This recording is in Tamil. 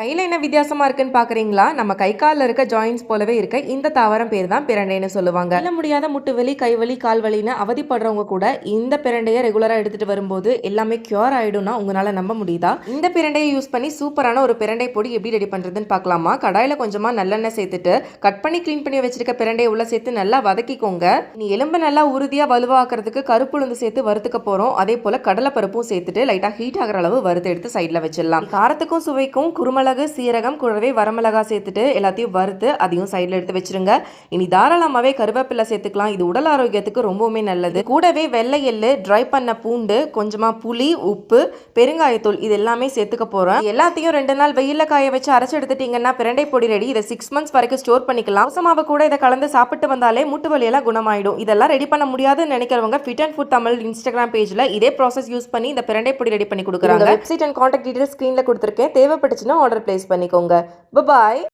கையில் என்ன வித்தியாசமா இருக்குன்னு பார்க்குறீங்களா நம்ம கை காலில் இருக்க ஜாயின்ஸ் போலவே இருக்க இந்த தாவரம் பேர் தான் பிரண்டைன்னு சொல்லுவாங்க. இல்ல முடியாத முட்டு வலி கால் வலின்னு அவதிப்படுறவங்க கூட இந்த பிரண்டையை ரெகுலராக எடுத்துட்டு வரும்போது எல்லாமே கியூர் ஆயிடும்னா உங்களால நம்ப முடியுதா? இந்த பிரண்டையை யூஸ் பண்ணி சூப்பரான ஒரு பிரண்டை பொடி எப்படி ரெடி பண்றதுன்னு பார்க்கலாமா கடாயில கொஞ்சமா நல்லெண்ணெய் சேர்த்துட்டு கட் பண்ணி க்ளீன் பண்ணி வச்சிருக்க பிரண்டையை உள்ள சேர்த்து நல்லா வதக்கிக்கோங்க. நீ எலும்பு நல்லா உறுதியா வலுவாக்குறதுக்கு கருப்புளுந்து சேர்த்து வறுத்துக்க போறோம். அதே போல கடலை பருப்பும் சேர்த்துட்டு லைட்டா ஹீட் ஆகிற அளவு வறுத்து எடுத்து சைடில் வச்சிடலாம். காரத்துக்கும் சுவைக்கும் மிளகு சீரகம் கூடவே வரமிளகா சேர்த்துட்டு எல்லாத்தையும் வறுத்து அதையும் சைடில் எடுத்து வச்சிருங்க. இனி தாராளமாகவே கருவேப்பிலை சேர்த்துக்கலாம். இது உடல் ஆரோக்கியத்துக்கு ரொம்பவுமே நல்லது. கூடவே வெள்ளை எள்ளு ட்ரை பண்ண பூண்டு கொஞ்சமாக புளி உப்பு பெருங்காயத்தூள் இது எல்லாமே சேர்த்துக்க போகிறோம் எல்லாத்தையும் ரெண்டு நாள் வெயிலில் காய வச்சு அரைச்சு எடுத்துட்டீங்கன்னா பிரண்டை பொடி ரெடி இதை சிக்ஸ் மந்த்ஸ் வரைக்கும் ஸ்டோர் பண்ணிக்கலாம். அவசமாவை கூட இதை கலந்து சாப்பிட்டு வந்தாலே மூட்டு வலியெல்லாம் குணமாயிடும். இதெல்லாம் ரெடி பண்ண முடியாதுன்னு நினைக்கிறவங்க fit and food Tamil Instagram பேஜில் இதே ப்ராசஸ் யூஸ் பண்ணி இந்த பிரண்டை பொடி ரெடி பண்ணி கொடுக்குறாங்க. வெப்சைட் அண்ட் காண்டாக்ட் டீடைல்ஸ் ஸ்க்ரீனில் கொடுத்துருக்கேன். தேவைப்பட்டுச்சுன்னா ஆர்டர் பிளேஸ் பண்ணிக்கோங்க. பாய்